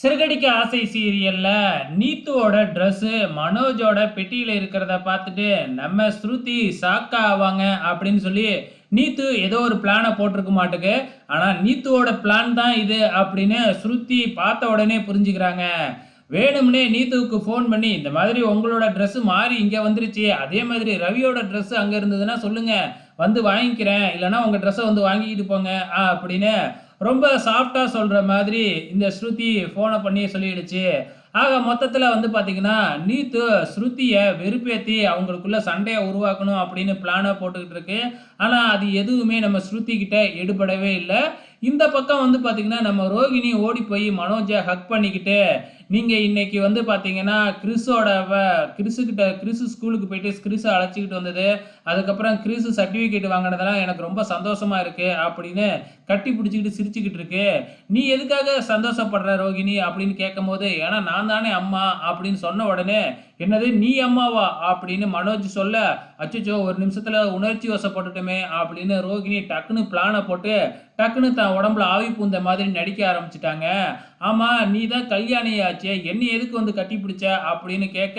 சிறுகடிக்க ஆசை சீரியல்ல நீத்துவோட ட்ரெஸ்ஸு மனோஜோட பெட்டியில இருக்கிறத பார்த்துட்டு நம்ம ஸ்ருதி சாக்கா ஆவாங்க அப்படின்னு சொல்லி நீத்து ஏதோ ஒரு பிளானை போட்டிருக்க மாட்டுக்கு. ஆனால் நீத்துவோட பிளான் தான் இது அப்படின்னு ஸ்ருதி பார்த்த உடனே புரிஞ்சுக்கிறாங்க. வேணும்னே நீத்துவுக்கு ஃபோன் பண்ணி இந்த மாதிரி உங்களோட ட்ரெஸ்ஸு மாறி இங்கே வந்துருச்சு. அதே மாதிரி ரவியோட ட்ரெஸ்ஸு அங்கே இருந்ததுன்னா சொல்லுங்கள் வந்து வாங்கிக்கிறேன். இல்லைன்னா உங்கள் ட்ரெஸ்ஸை வந்து வாங்கிக்கிட்டு போங்க. ஆ அப்படின்னு ரொம்ப சாஃப்டாக சொல்கிற மாதிரி இந்த ஸ்ருதி ஃபோனை பண்ணி சொல்லிடுச்சு. ஆக மொத்தத்தில் வந்து பார்த்தீங்கன்னா நீத்து ஸ்ருதியை வெறுப்பேற்றி அவங்களுக்குள்ள சண்டையை உருவாக்கணும் அப்படின்னு பிளானை போட்டுக்கிட்டு இருக்கு. ஆனால் அது எதுவுமே நம்ம ஸ்ருதி கிட்ட எடுபடவே இல்லை. இந்த பக்கம் வந்து பார்த்தீங்கன்னா நம்ம ரோகிணி ஓடி போய் மனோஜை ஹக் பண்ணிக்கிட்டு நீங்கள் இன்னைக்கு வந்து பார்த்தீங்கன்னா கிறிஸோட வ- கிறிஸுக்கிட்ட கிறிஸு ஸ்கூலுக்கு போயிட்டு கிறிஸை அழைச்சிக்கிட்டு வந்தது. அதுக்கப்புறம் கிறிஸு சர்டிஃபிகேட் வாங்கினதெல்லாம் எனக்கு ரொம்ப சந்தோஷமா இருக்குது அப்படின்னு கட்டி பிடிச்சிக்கிட்டு சிரிச்சுக்கிட்டு இருக்கு. நீ எதுக்காக சந்தோஷப்படுற ரோகிணி அப்படின்னு கேட்கும்போது ஏன்னா நான் தானே அம்மா அப்படின்னு சொன்ன உடனே என்னது நீ அம்மாவா அப்படின்னு மனோஜ் சொல்ல அச்சச்சோ ஒரு நிமிஷத்துல உணர்ச்சி வசப்பட்டுட்டோமே அப்படின்னு ரோகிணி டக்குன்னு பிளானை போட்டு டக்குன்னு தான் உடம்புல ஆவி பூந்த மாதிரி நடிக்க ஆரம்பிச்சிட்டாங்க. ஆமா நீ தான் கல்யாணியாச்சே என்ன எதுக்கு வந்து கட்டி பிடிச்ச அப்படின்னு கேட்க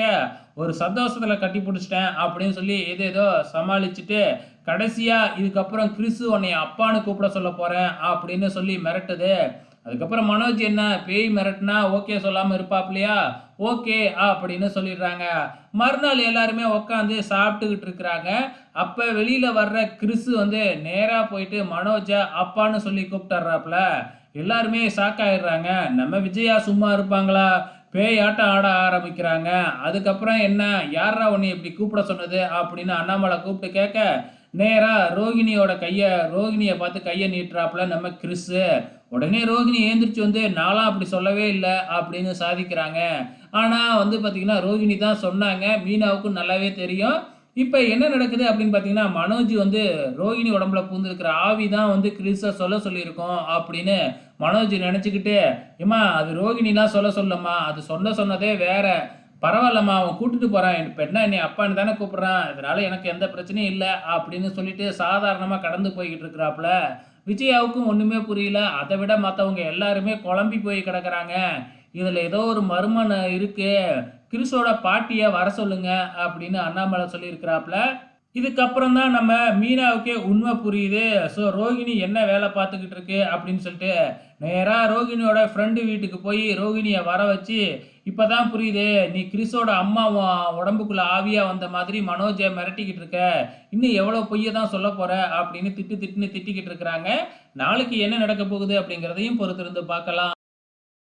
ஒரு சந்தோஷத்தில் கட்டி பிடிச்சிட்டேன் அப்படின்னு சொல்லி ஏதோ ஏதோ சமாளிச்சுட்டு கடைசியாக இதுக்கப்புறம் கிறிஸு உன்னை அப்பான்னு கூப்பிட சொல்ல போகிறேன் அப்படின்னு சொல்லி மிரட்டுது. அதுக்கப்புறம் மனோஜ் என்ன பேய் மிரட்டுனா ஓகே சொல்லாமல் இருப்பாப்லையா? ஓகே அப்படின்னு சொல்லிடுறாங்க. மறுநாள் எல்லாருமே உட்காந்து சாப்பிட்டுக்கிட்டு இருக்கிறாங்க. அப்போ வெளியில் வர்ற கிறிஸ் வந்து நேராக போயிட்டு மனோஜை அப்பான்னு சொல்லி கூப்பிட்டுறாப்புல எல்லாருமே ஷாக் ஆயிடுறாங்க. நம்ம விஜயா சும்மா இருப்பாங்களா? பேயாட்டம் ஆட ஆரம்பிக்கிறாங்க. அதுக்கப்புறம் என்ன? யாரா உன்னை இப்படி கூப்பிட சொன்னது? அப்படின்னு அண்ணாமலை கூப்பிட்டு கேட்க நேராக ரோகிணியோட கையை ரோகிணியை பார்த்து கையை நீட்டுறாப்புல நம்ம கிறிஸு. உடனே ரோகிணி ஏந்திரிச்சு வந்து நாளாக அப்படி சொல்லவே இல்லை அப்படின்னு சாதிக்கிறாங்க. ஆனால் வந்து பார்த்திங்கன்னா ரோகிணி தான் சொன்னாங்க. மீனாவுக்கும் நல்லாவே தெரியும். இப்போ என்ன நடக்குது அப்படின்னு பார்த்தீங்கன்னா மனோஜ் வந்து ரோகிணி உடம்புல பூந்துருக்கிற ஆவி தான் வந்து கிறிஸை சொல்ல சொல்லியிருக்கோம் அப்படின்னு மனோஜ் நினச்சிக்கிட்டு ஏம்மா அது ரோஹிணிலாம் சொல்ல சொல்லம்மா அது சொன்ன சொன்னதே வேற. பரவாயில்லம்மா அவன் கூட்டிட்டு போகிறான் என் பெண்ணா என்னை அப்பான்னு தானே கூப்பிட்றான். இதனால எனக்கு எந்த பிரச்சனையும் இல்லை அப்படின்னு சொல்லிட்டு சாதாரணமாக கடந்து போய்கிட்டு இருக்கிறாப்புல. விஜயாவுக்கும் ஒன்றுமே புரியல. அதை விட மற்றவங்க எல்லாருமே குழம்பி போய் கிடக்குறாங்க. இதில் ஏதோ ஒரு மர்மம் இருக்கு கிறிஸோட பாட்டியை வர சொல்லுங்க அப்படின்னு அண்ணாமலை சொல்லியிருக்கிறாப்புல. இதுக்கப்புறம் தான் நம்ம மீனாவுக்கே உண்மை புரியுது. ஸோ ரோகிணி என்ன வேலை பார்த்துக்கிட்டு இருக்கு அப்படின்னு சொல்லிட்டு நேராக ரோகிணியோட ஃப்ரெண்டு வீட்டுக்கு போய் ரோகிணியை வர வச்சு இப்போ தான் புரியுது நீ கிறிஸோட அம்மா உடம்புக்குள்ளே ஆவியாக வந்த மாதிரி மனோஜை மிரட்டிக்கிட்டு இருக்க. இன்னும் எவ்வளோ பொய்யை தான் சொல்ல போகிற அப்படின்னு திட்டு திட்டுன்னு திட்டிக்கிட்டு இருக்கிறாங்க. நாளைக்கு என்ன நடக்க போகுது அப்படிங்கிறதையும் பொறுத்திருந்து பார்க்கலாம்.